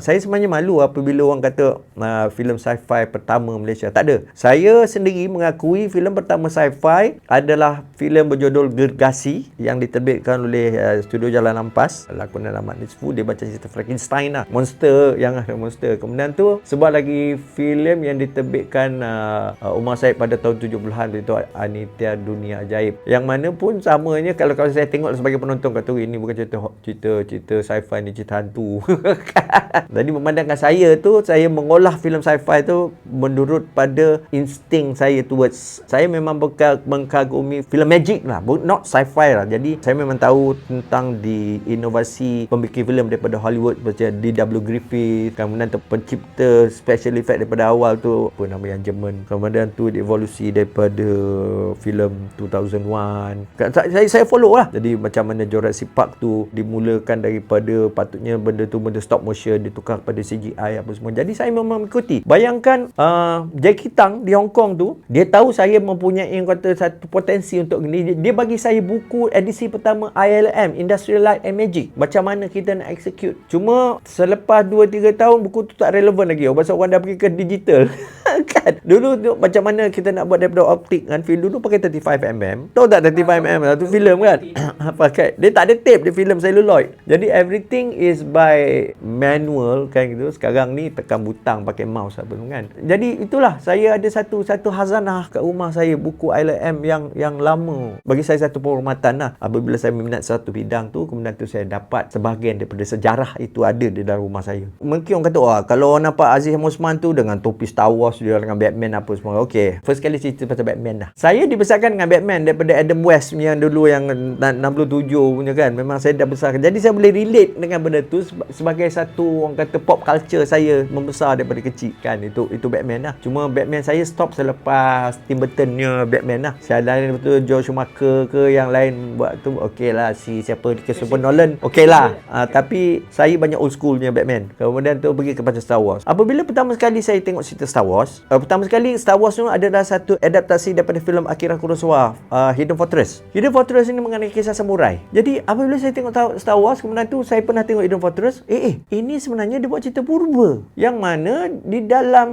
Saya sebenarnya malu apabila orang kata uh, filem sci-fi pertama Malaysia. Tak ada. Saya sendiri mengakui filem pertama sci-fi adalah filem berjudul Gergasi yang diterbitkan oleh uh, Studio Jalan Ampas. Lakonan Ahmad Nisfu dia baca cerita Frankenstein lah. Monster yang ada monster. Kemudian tu sebab lagi filem yang diterbitkan uh, uh, Umar Said pada tahun 70-an itu Anitya Dunia Ajaib. Yang mana pun samanya kalau kalau saya tengok sebagai penonton kata ini bukan cerita cerita cerita sci-fi ni cerita hantu. Jadi memandangkan saya tu saya mengolah filem sci-fi tu menurut pada insting saya towards saya memang berka- mengkagumi filem magic lah not sci-fi lah jadi saya memang tahu tentang di inovasi pembikin filem daripada Hollywood macam D.W. Griffith kemudian pencipta special effect daripada awal tu apa nama yang Jerman kemudian tu evolusi daripada filem 2001 saya, saya follow lah jadi macam mana Jurassic Park tu dimulakan daripada patutnya benda tu benda stop motion ditukar pada CGI apa semua. Jadi saya memang mengikuti. Bayangkan uh, Jackie Tang di Hong Kong tu, dia tahu saya mempunyai yang kata satu potensi untuk ni. Dia bagi saya buku edisi pertama ILM, Industrial Light and Magic. Macam mana kita nak execute. Cuma selepas 2-3 tahun buku tu tak relevan lagi. Oh, pasal orang dah pergi ke digital. kan? Dulu tu macam mana kita nak buat daripada optik kan film dulu pakai 35mm. Tahu tak 35mm satu filem kan? pakai. Dia tak ada tape dia filem celluloid. Jadi everything is by manual kan gitu. Sekarang ni tekan butang pakai mouse apa kan. Jadi itulah saya ada satu satu hazanah kat rumah saya buku ILM yang yang lama. Bagi saya satu penghormatan lah. Apabila saya minat satu bidang tu kemudian tu saya dapat sebahagian daripada sejarah itu ada di dalam rumah saya. Mungkin orang kata wah kalau nampak Aziz Musman tu dengan topi Star Wars dia dengan Batman apa semua. Okey, first kali cerita pasal Batman dah. Saya dibesarkan dengan Batman daripada Adam West yang dulu yang 67 punya kan. Memang saya dah besar. Jadi saya boleh relate dengan benda tu sebagai satu orang kata pop culture saya membesar daripada kecil kan itu itu Batman lah cuma Batman saya stop selepas Tim Burtonnya Batman lah saya lain betul Joe Schumacher ke yang lain buat tu okey lah si siapa Christopher Nolan okey lah uh, tapi saya banyak old schoolnya Batman kemudian tu pergi kepada Star Wars apabila pertama sekali saya tengok cerita Star Wars uh, pertama sekali Star Wars tu adalah satu adaptasi daripada filem Akira Kurosawa uh, Hidden Fortress. Hidden Fortress ini mengenai kisah samurai. Jadi apabila saya tengok Star Wars kemudian tu saya pernah tengok Hidden Fortress eh eh ini sebenarnya dia buat cerita purba yang mana di dalam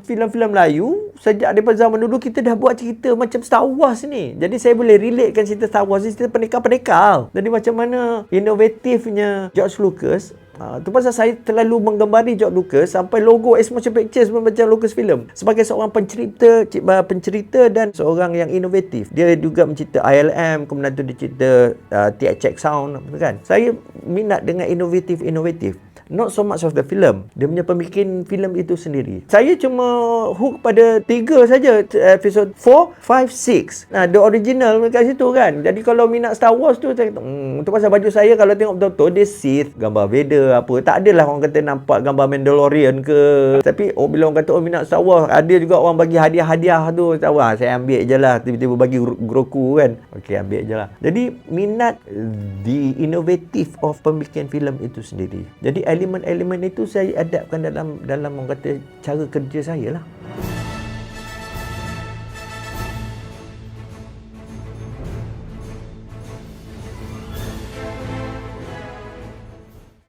filem-filem Melayu sejak daripada zaman dulu kita dah buat cerita macam Star Wars ni. Jadi saya boleh relatekan cerita Star Wars ni cerita pendekar-pendekar. Jadi macam mana inovatifnya George Lucas Ha, tu pasal saya terlalu menggembari George Lucas sampai logo Motion Pictures pun macam Lucas Film. Sebagai seorang pencerita, pencerita dan seorang yang inovatif. Dia juga mencipta ILM, kemudian tu dia cipta uh, THX Sound kan. Saya minat dengan inovatif-inovatif not so much of the film. Dia punya pembikin filem itu sendiri. Saya cuma hook pada tiga saja episode 4, 5, 6. Nah, the original kat situ kan. Jadi kalau minat Star Wars tu saya kata, hmm, tu pasal baju saya kalau tengok betul-betul dia Sith, gambar Vader apa. Tak adalah orang kata nampak gambar Mandalorian ke. Tapi oh bila orang kata oh minat Star Wars, ada juga orang bagi hadiah-hadiah tu. Star Wars, saya ambil je lah. Tiba-tiba bagi Grogu kan. Okey, ambil je lah. Jadi minat the innovative of pembikin filem itu sendiri. Jadi elemen-elemen itu saya adaptkan dalam dalam orang kata cara kerja saya lah.